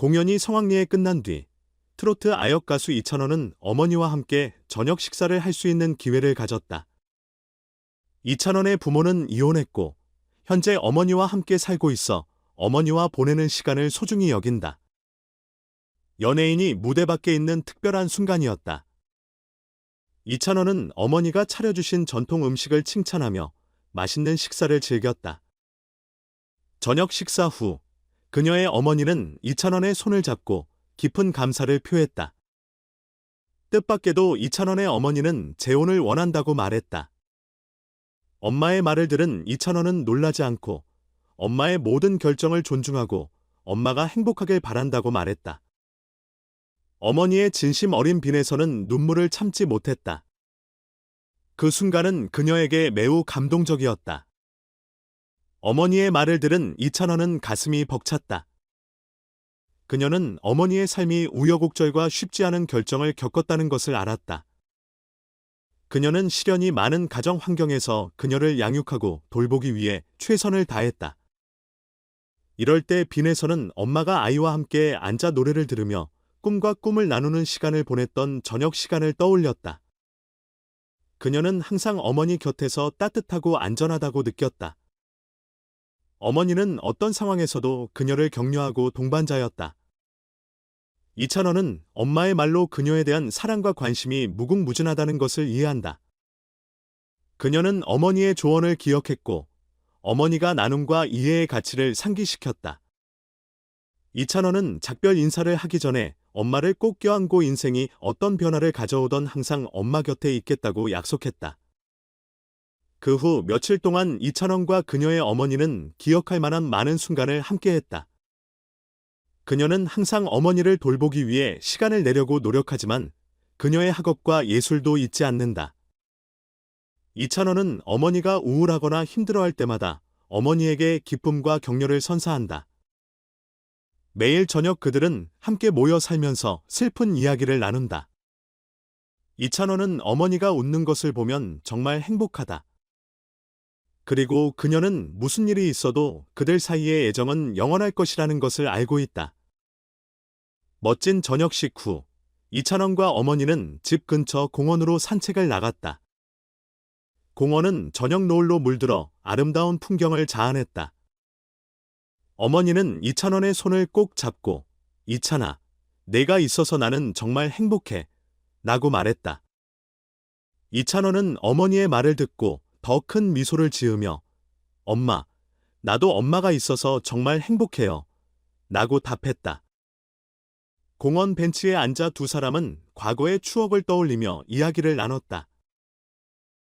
공연이 성황리에 끝난 뒤 트로트 아역 가수 이찬원은 어머니와 함께 저녁 식사를 할 수 있는 기회를 가졌다. 이찬원의 부모는 이혼했고 현재 어머니와 함께 살고 있어 어머니와 보내는 시간을 소중히 여긴다. 연예인이 무대 밖에 있는 특별한 순간이었다. 이찬원은 어머니가 차려주신 전통 음식을 칭찬하며 맛있는 식사를 즐겼다. 저녁 식사 후 그녀의 어머니는 이찬원의 손을 잡고 깊은 감사를 표했다. 뜻밖에도 이찬원의 어머니는 재혼을 원한다고 말했다. 엄마의 말을 들은 이찬원은 놀라지 않고 엄마의 모든 결정을 존중하고 엄마가 행복하길 바란다고 말했다. 어머니의 진심 어린 빈에서는 눈물을 참지 못했다. 그 순간은 그녀에게 매우 감동적이었다. 어머니의 말을 들은 이찬원은 가슴이 벅찼다. 그녀는 어머니의 삶이 우여곡절과 쉽지 않은 결정을 겪었다는 것을 알았다. 그녀는 시련이 많은 가정 환경에서 그녀를 양육하고 돌보기 위해 최선을 다했다. 이럴 때 빈에서는 엄마가 아이와 함께 앉아 노래를 들으며 꿈과 꿈을 나누는 시간을 보냈던 저녁 시간을 떠올렸다. 그녀는 항상 어머니 곁에서 따뜻하고 안전하다고 느꼈다. 어머니는 어떤 상황에서도 그녀를 격려하고 동반자였다. 이찬원은 엄마의 말로 그녀에 대한 사랑과 관심이 무궁무진하다는 것을 이해한다. 그녀는 어머니의 조언을 기억했고 어머니가 나눔과 이해의 가치를 상기시켰다. 이찬원은 작별 인사를 하기 전에 엄마를 꼭 껴안고 인생이 어떤 변화를 가져오던 항상 엄마 곁에 있겠다고 약속했다. 그 후 며칠 동안 이찬원과 그녀의 어머니는 기억할 만한 많은 순간을 함께했다. 그녀는 항상 어머니를 돌보기 위해 시간을 내려고 노력하지만 그녀의 학업과 예술도 잊지 않는다. 이찬원은 어머니가 우울하거나 힘들어할 때마다 어머니에게 기쁨과 격려를 선사한다. 매일 저녁 그들은 함께 모여 살면서 슬픈 이야기를 나눈다. 이찬원은 어머니가 웃는 것을 보면 정말 행복하다. 그리고 그녀는 무슨 일이 있어도 그들 사이의 애정은 영원할 것이라는 것을 알고 있다. 멋진 저녁 식 후 이찬원과 어머니는 집 근처 공원으로 산책을 나갔다. 공원은 저녁 노을로 물들어 아름다운 풍경을 자아냈다. 어머니는 이찬원의 손을 꼭 잡고 이찬아, 내가 있어서 나는 정말 행복해. 라고 말했다. 이찬원은 어머니의 말을 듣고 더 큰 미소를 지으며 엄마, 나도 엄마가 있어서 정말 행복해요. 라고 답했다. 공원 벤치에 앉아 두 사람은 과거의 추억을 떠올리며 이야기를 나눴다.